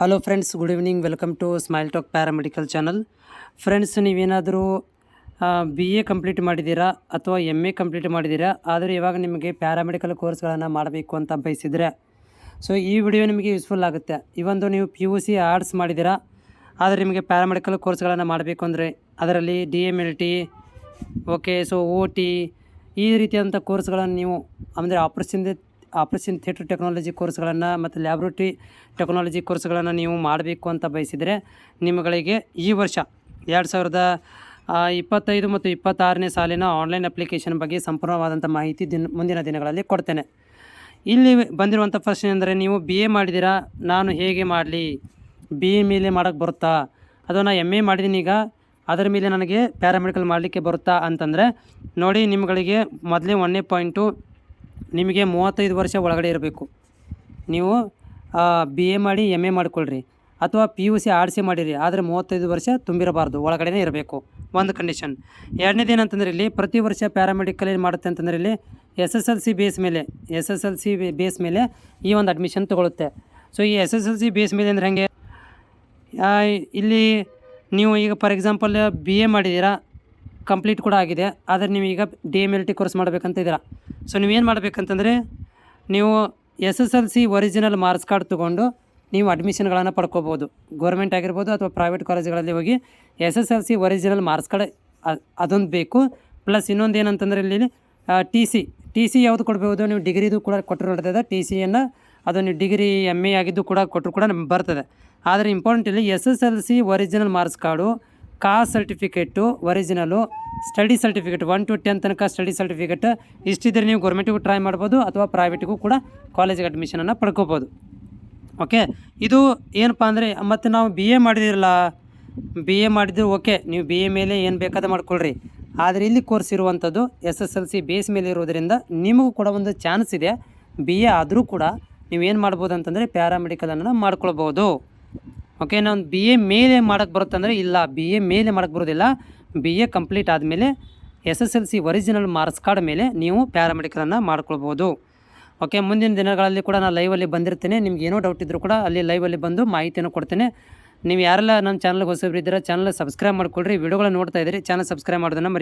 Hello friends good evening welcome to smile talk paramedical channel friends ನೀವೇನಾದರೂ B A complete ಮಾಡಿದ್ದೀರಾ ಅಥವಾ M A complete ಮಾಡಿದ್ದೀರಾ? ಆದರೆ ಇವಾಗ ನಿಮಗೆ ಪ್ಯಾರಾಮೆಡಿಕಲ್ ಕೋರ್ಸ್ಗಳನ್ನು ಮಾಡಬೇಕು ಅಂತ ಬಯಸಿದರೆ ಸೊ ಈ ವಿಡಿಯೋ ನಿಮಗೆ ಯೂಸ್ಫುಲ್ ಆಗುತ್ತೆ. ಇವೊಂದು ನೀವು ಪಿ ಯು ಸಿ ಆರ್ಟ್ಸ್ ಮಾಡಿದ್ದೀರಾ, ಆದರೆ ನಿಮಗೆ ಪ್ಯಾರಾಮೆಡಿಕಲ್ ಕೋರ್ಸ್ಗಳನ್ನು ಮಾಡಬೇಕು ಅಂದರೆ ಅದರಲ್ಲಿ D M L T okay so O T ಈ ರೀತಿಯಾದಂಥ ಕೋರ್ಸ್ಗಳನ್ನು ನೀವು, ಅಂದರೆ ಆಪರೇಷನ್ ಆಪರೇಷನ್ ಥಿಯೇಟರ್ ಟೆಕ್ನಾಲಜಿ ಕೋರ್ಸ್ಗಳನ್ನು ಮತ್ತು ಲ್ಯಾಬ್ರೋಟ್ರಿ ಟೆಕ್ನಾಲಜಿ ಕೋರ್ಸ್ಗಳನ್ನು ನೀವು ಮಾಡಬೇಕು ಅಂತ ಬಯಸಿದರೆ ನಿಮ್ಮಗಳಿಗೆ ಈ ವರ್ಷ ಎರಡು ಸಾವಿರದ ಇಪ್ಪತ್ತೈದು ಮತ್ತು ಇಪ್ಪತ್ತಾರನೇ ಸಾಲಿನ ಆನ್ಲೈನ್ ಅಪ್ಲಿಕೇಶನ್ ಬಗ್ಗೆ ಸಂಪೂರ್ಣವಾದಂಥ ಮಾಹಿತಿ ದಿನ, ಮುಂದಿನ ದಿನಗಳಲ್ಲಿ ಕೊಡ್ತೇನೆ. ಇಲ್ಲಿ ಬಂದಿರುವಂಥ ಪ್ರಶ್ನೆ ಅಂದರೆ ನೀವು ಬಿ ಎ ಮಾಡಿದ್ದೀರಾ? ನಾನು ಹೇಗೆ ಮಾಡಲಿ? ಬಿ ಎ ಮೇಲೆ ಮಾಡೋಕ್ಕೆ ಬರುತ್ತಾ? ಅಥವಾ ನಾನು ಎಂ ಎ ಮಾಡಿದ್ದೀನಿ ಈಗ, ಅದರ ಮೇಲೆ ನನಗೆ ಪ್ಯಾರಾಮೆಡಿಕಲ್ ಮಾಡಲಿಕ್ಕೆ ಬರುತ್ತಾ ಅಂತಂದರೆ ನೋಡಿ ನಿಮ್ಗಳಿಗೆ ಮೊದಲೇ ಒಂದನೇ ಪಾಯಿಂಟು ನಿಮಗೆ ಮೂವತ್ತೈದು ವರ್ಷ ಒಳಗಡೆ ಇರಬೇಕು. ನೀವು ಬಿ ಎ ಮಾಡಿ ಎಂ ಎ ಮಾಡ್ಕೊಳ್ರಿ. ಅಥವಾ P U C R C ಮಾಡಿರಿ. ಆದರೆ ಮೂವತ್ತೈದು ವರ್ಷ ತುಂಬಿರಬಾರ್ದು. ಒಳಗಡೆನೇ ಇರಬೇಕು. ಒಂದು ಕಂಡೀಷನ್ ಎರಡನೇದು ಏನಂತಂದ್ರೆ ಇಲ್ಲಿ ಪ್ರತಿ ವರ್ಷ ಪ್ಯಾರಾಮೆಡಿಕಲ್ ಏನು ಮಾಡುತ್ತೆ ಅಂತಂದರೆ ಇಲ್ಲಿ S S L C base ಮೇಲೆ S S L C base ಮೇಲೆ ಈ ಒಂದು ಅಡ್ಮಿಷನ್ ತೊಗೊಳುತ್ತೆ. ಸೊ ಈ S S L C base ಮೇಲೆ ಅಂದರೆ ಹೆಂಗೆ? ಇಲ್ಲಿ ನೀವು ಈಗ ಫಾರ್ ಎಕ್ಸಾಂಪಲ್ ಬಿ ಎ ಮಾಡಿದ್ದೀರಾ ಕಂಪ್ಲೀಟ್ ಕೂಡ ಆಗಿದೆ. ಆದರೆ ನೀವು ಈಗ D M L T course ಮಾಡಬೇಕಂತ ಇದ್ದೀರಾ. ಸೊ ನೀವೇನು ಮಾಡಬೇಕಂತಂದರೆ ನೀವು S S L C original marks card ತೊಗೊಂಡು ನೀವು ಅಡ್ಮಿಷನ್ಗಳನ್ನು ಪಡ್ಕೋಬೋದು. ಗೌರ್ಮೆಂಟ್ ಆಗಿರ್ಬೋದು ಅಥವಾ ಪ್ರೈವೇಟ್ ಕಾಲೇಜುಗಳಲ್ಲಿ ಹೋಗಿ S S L C original marks card ಅದೊಂದು ಬೇಕು. ಪ್ಲಸ್ ಇನ್ನೊಂದು ಏನಂತಂದರೆ ಇಲ್ಲಿ ಟಿ ಸಿ. ಟಿ ಸಿ ಯಾವುದು ಕೊಡ್ಬೋದು? ನೀವು ಡಿಗ್ರಿದು ಕೂಡ ಕೊಟ್ಟರು ಟಿ ಸಿಯನ್ನು ಅದು ನೀವು ಡಿಗ್ರಿ ಎಂ ಎ ಆಗಿದ್ದು ಕೂಡ ಕೊಟ್ಟರು ಕೂಡ ನಮ್ಗೆ ಬರ್ತದೆ. ಆದರೆ ಇಂಪಾರ್ಟೆಂಟ್ ಇಲ್ಲಿ S S L C original marks card caste certificate original study certificate one to ten ತನಕ ಸ್ಟಡಿ ಸರ್ಟಿಫಿಕೇಟ್ ಇಷ್ಟಿದ್ರೆ ನೀವು ಗೌರ್ಮೆಂಟಿಗೂ ಟ್ರೈ ಮಾಡ್ಬೋದು ಅಥವಾ ಪ್ರೈವೇಟಿಗೂ ಕೂಡ ಕಾಲೇಜಿಗೆ ಅಡ್ಮಿಷನನ್ನು ಪಡ್ಕೋಬೋದು. ಓಕೆ ಇದು ಏನಪ್ಪ ಅಂದರೆ, ಮತ್ತು ನಾವು ಬಿ ಎ ಮಾಡಿದಿರಲ್ಲ ಬಿ ಎ ಮಾಡಿದ್ರು ಓಕೆ ನೀವು ಬಿ ಎ ಮೇಲೆ ಏನು ಬೇಕಾದ ಮಾಡ್ಕೊಳ್ರಿ. ಆದರೆ ಇಲ್ಲಿ ಕೋರ್ಸ್ ಇರುವಂಥದ್ದು S S L C base ಮೇಲೆ ಇರೋದರಿಂದ ನಿಮಗೂ ಕೂಡ ಒಂದು ಚಾನ್ಸ್ ಇದೆ ಬಿ ಎ ಆದರೂ ಕೂಡ ನೀವೇನು ಮಾಡ್ಬೋದು ಅಂತಂದರೆ ಪ್ಯಾರಾಮೆಡಿಕಲನ್ನು ಮಾಡ್ಕೊಳ್ಬೋದು. ಓಕೆ ನಾನು ಬಿ ಎ ಮೇಲೆ ಮಾಡೋಕ್ಕೆ ಬರುತ್ತಂದರೆ ಇಲ್ಲ. ಬಿ ಎ ಮೇಲೆ ಮಾಡೋಕ್ಕೆ ಬರೋದಿಲ್ಲ. ಬಿ ಎ ಕಂಪ್ಲೀಟ್ ಆದಮೇಲೆ S S L C original marks card ಮೇಲೆ ನೀವು ಪ್ಯಾರಾಮೆಡಿಕಲನ್ನು ಮಾಡ್ಕೊಳ್ಬೋದು. ಓಕೆ ಮುಂದಿನ ದಿನಗಳಲ್ಲಿ ಕೂಡ ನಾನು ಲೈವಲ್ಲಿ ಬಂದಿರ್ತೇನೆ. ನಿಮ್ಗೆ ಏನೋ ಡೌಟ್ ಇದ್ದರೂ ಕೂಡ ಅಲ್ಲಿ ಲೈವಲ್ಲಿ ಬಂದು ಮಾಹಿತಿಯನ್ನು ಕೊಡ್ತೇನೆ. ನೀವು ಯಾರೆಲ್ಲ ನನ್ನ ಚಾನಲ್ಗೆ ಹೊಸಬ್ರು ಇದ್ದೀರಾ ಚಾನಲ್ ಸಬ್ಸ್ಕ್ರೈಬ್ ಮಾಡ್ಕೊಳ್ರಿ. ವಿಡಿಯೋಗಳನ್ನ ನೋಡ್ತಾ ಇದ್ದೀರಿ ಚಾನಲ್ ಸಬ್ಸ್ಕ್ರೈಬ್ ಮಾಡೋದನ್ನು